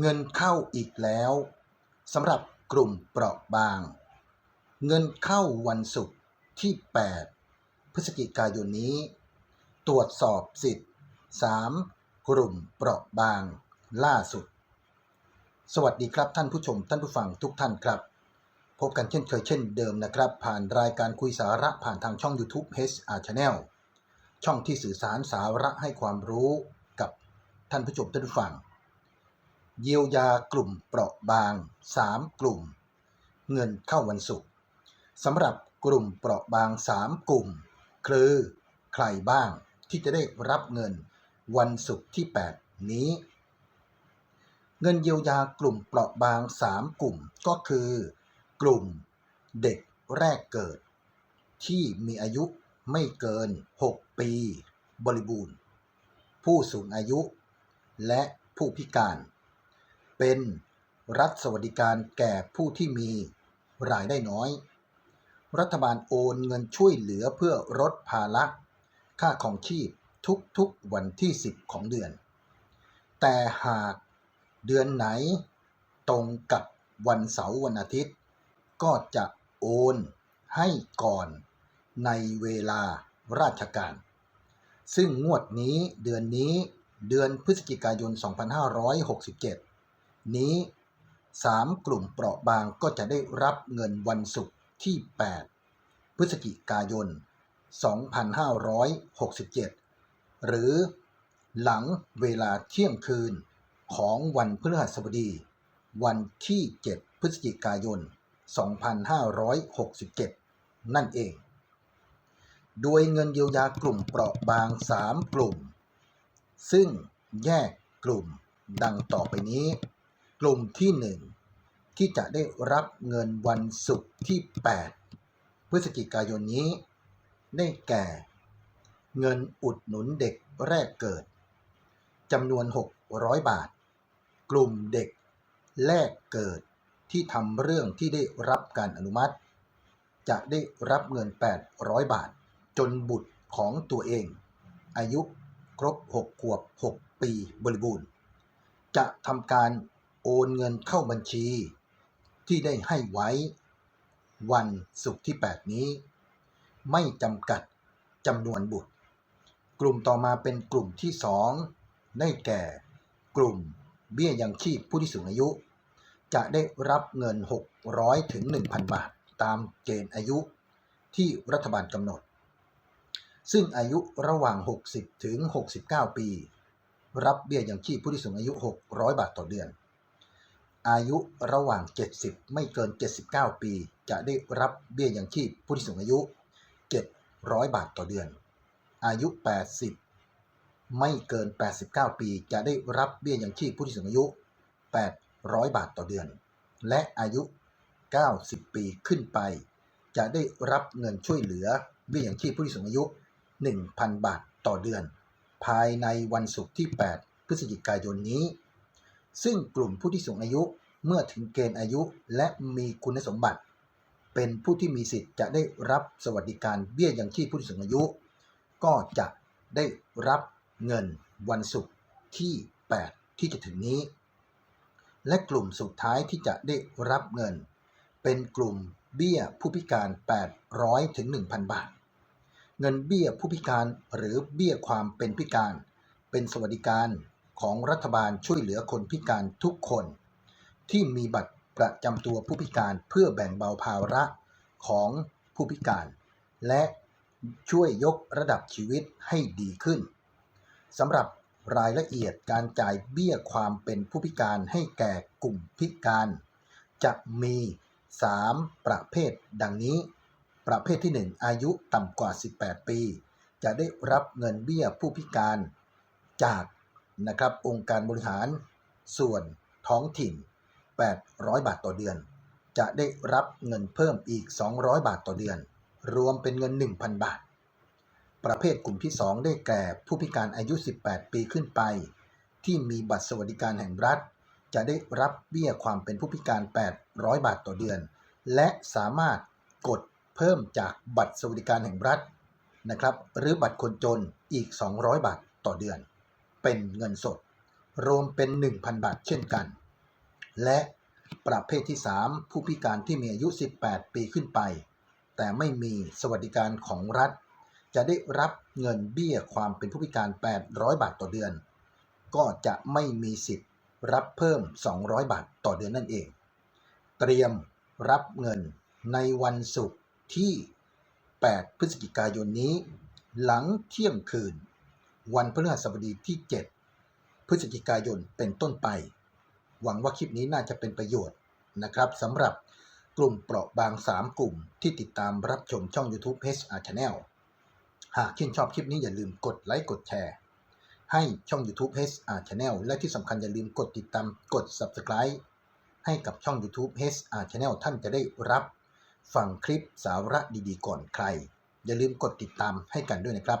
เงินเข้าอีกแล้วสำหรับกลุ่มเปราะบาง เงินเข้าวันศุกร์ที่ 8 พฤศจิกายนนี้ ตรวจสอบสิทธิ์ 3 กลุ่มเปราะบาง ล่าสุด สวัสดีครับท่านผู้ชมท่านผู้ฟังทุกท่านครับ พบกันเช่นเคยเช่นเดิมนะครับ ผ่านรายการคุยสาระผ่านทางช่อง YouTube HR Channel ช่องที่สื่อสารสาระให้ความรู้กับท่านผู้ชมท่านผู้ฟัง เยียวยากลุ่มเปราะบาง 3 กลุ่ม เงินเข้าวันศุกร์สำหรับกลุ่มเปราะบาง 3 กลุ่ม คือใครบ้างที่จะได้รับเงินวันศุกร์ที่ 8 นี้ เงินเยียวยากลุ่มเปราะบาง 3 กลุ่มก็คือ กลุ่มเด็กแรกเกิด ที่มีอายุไม่เกิน 6 ปี บริบูรณ์ ผู้สูงอายุ และผู้พิการ เป็นรัฐสวัสดิการแก่ผู้ที่มีรายได้น้อย รัฐบาลโอนเงินช่วยเหลือเพื่อลดภาระค่าของชีพทุกๆวันที่ 10 ของเดือน แต่หากเดือนไหนตรงกับวันเสาร์วันอาทิตย์ ก็จะโอนให้ก่อนในเวลาราชการ ซึ่งงวดนี้เดือนนี้เดือนพฤศจิกายน 2567 นี้ 3 กลุ่มเปราะบางก็จะได้รับเงินวันศุกร์ที่ 8 พฤศจิกายน 2567 หรือหลังเวลาเที่ยงคืนของวันพฤหัสบดี วันที่ 7 พฤศจิกายน 2567 นั่นเอง โดยเงินเยียวยากลุ่มเปราะบาง 3 กลุ่ม ซึ่งแยกกลุ่มดังต่อไปนี้ กลุ่มที่ 1 ที่จะได้รับเงินวันศุกร์ที่ 8 พฤศจิกายนนี้ ได้แก่ เงินอุดหนุนเด็กแรกเกิดจำนวน 600 บาท กลุ่มเด็กแรกเกิดที่ทำเรื่องที่ได้รับการอนุมัติ จะได้รับเงิน 800 บาท จนบุตรของตัวเอง อายุครบ 6 ขวบ 6 ปีบริบูรณ์ จะทำการ โอนเงินเข้าบัญชี ที่ได้ให้ไว้ วันศุกร์ที่ 8 นี้ ไม่จำกัดจำนวนบุตร กลุ่มต่อมาเป็นกลุ่มที่ 2 ได้แก่ กลุ่มเบี้ยยังชีพผู้ที่สูงอายุ จะได้รับเงิน 600 ถึง 1,000 บาท ตามเกณฑ์อายุที่รัฐบาลกำหนด ซึ่งอายุระหว่าง 60 ถึง 69 ปี รับเบี้ยยังชีพผู้ที่สูงอายุ 600 บาทต่อเดือน อายุระหว่าง 70 ไม่เกิน 79 ปี จะได้รับเบี้ยยังชีพผู้ที่สูงอายุ 700 บาทต่อเดือน อายุ 80 ไม่เกิน 89 ปี จะได้รับเบี้ยยังชีพผู้ที่สูงอายุ 800 บาทต่อเดือน และอายุ 90 ปีขึ้นไป จะได้รับเงินช่วยเหลือเบี้ยยังชีพผู้ที่สูงอายุ 1,000 บาทต่อเดือน ภายในวันศุกร์ที่ 8 พฤศจิกายนนี้ ซึ่งกลุ่มผู้ที่สูงอายุเมื่อถึงเกณฑ์อายุและมีคุณสมบัติ เป็นผู้ที่มีสิทธิ์จะได้รับสวัสดิการเบี้ยยังชีพผู้สูงอายุ ก็จะได้รับเงินวันศุกร์ที่ 8 ที่จะถึงนี้ และกลุ่มสุดท้ายที่จะได้รับเงิน เป็นกลุ่มเบี้ยผู้พิการ 800ถึง1,000 บาท เงินเบี้ยผู้พิการหรือเบี้ยความเป็นพิการ เป็นสวัสดิการ ของรัฐบาลช่วยเหลือคนพิการทุกคน ที่มีบัตรประจำตัวผู้พิการเพื่อแบ่งเบาภาระของผู้พิการ และช่วยยกระดับชีวิตให้ดีขึ้นสำหรับรายละเอียดการจ่ายเบี้ยความเป็นผู้พิการให้แก่กลุ่มพิการ จะมี 3 ประเภทดังนี้ ประเภทที่ 1 อายุต่ำกว่า 18 ปี จะได้รับเงินเบี้ยผู้พิการจาก นะครับองค์การบริหารส่วนท้องถิ่น 800 บาทต่อเดือน จะได้รับเงินเพิ่มอีก 200 บาทต่อเดือน รวมเป็นเงิน 1,000 บาท ประเภทกลุ่มที่ 2 ได้แก่ผู้พิการอายุ 18 ปีขึ้นไป ที่มีบัตรสวัสดิการแห่งรัฐ จะได้รับเบี้ยความเป็นผู้พิการ 800 บาทต่อเดือน และสามารถกดเพิ่มจากบัตรสวัสดิการแห่งรัฐนะครับหรือบัตรคนจนอีก 200 บาทต่อเดือน เป็นเงินสด รวมเป็น 1,000 บาทเช่นกัน และประเภทที่ 3 ผู้พิการที่มีอายุ 18 ปีขึ้นไป แต่ไม่มีสวัสดิการของรัฐ จะได้รับเงินเบี้ยความเป็นผู้พิการ 800 บาทต่อเดือน ก็จะไม่มีสิทธิ์รับเพิ่ม 200 บาทต่อเดือนนั่นเอง เตรียมรับเงินในวันศุกร์ที่ 8 พฤศจิกายนนี้ หลังเที่ยงคืน วันพฤหัสบดีที่ 7 พฤศจิกายนเป็นต้นไป หวังว่าคลิปนี้น่าจะเป็นประโยชน์นะครับสำหรับกลุ่มเปราะบาง 3 กลุ่มที่ติดตามรับชมช่อง YouTube HR Channel หากชื่นชอบคลิปนี้อย่าลืมกดไลค์กดแชร์ ให้ช่อง YouTube HR Channel และที่สำคัญอย่าลืมกดติดตามกด Subscribe ให้กับช่อง YouTube HR Channel ท่านจะได้รับฟังคลิปสาระดีๆ ก่อนใคร อย่าลืมกดติดตามให้กันด้วยนะครับ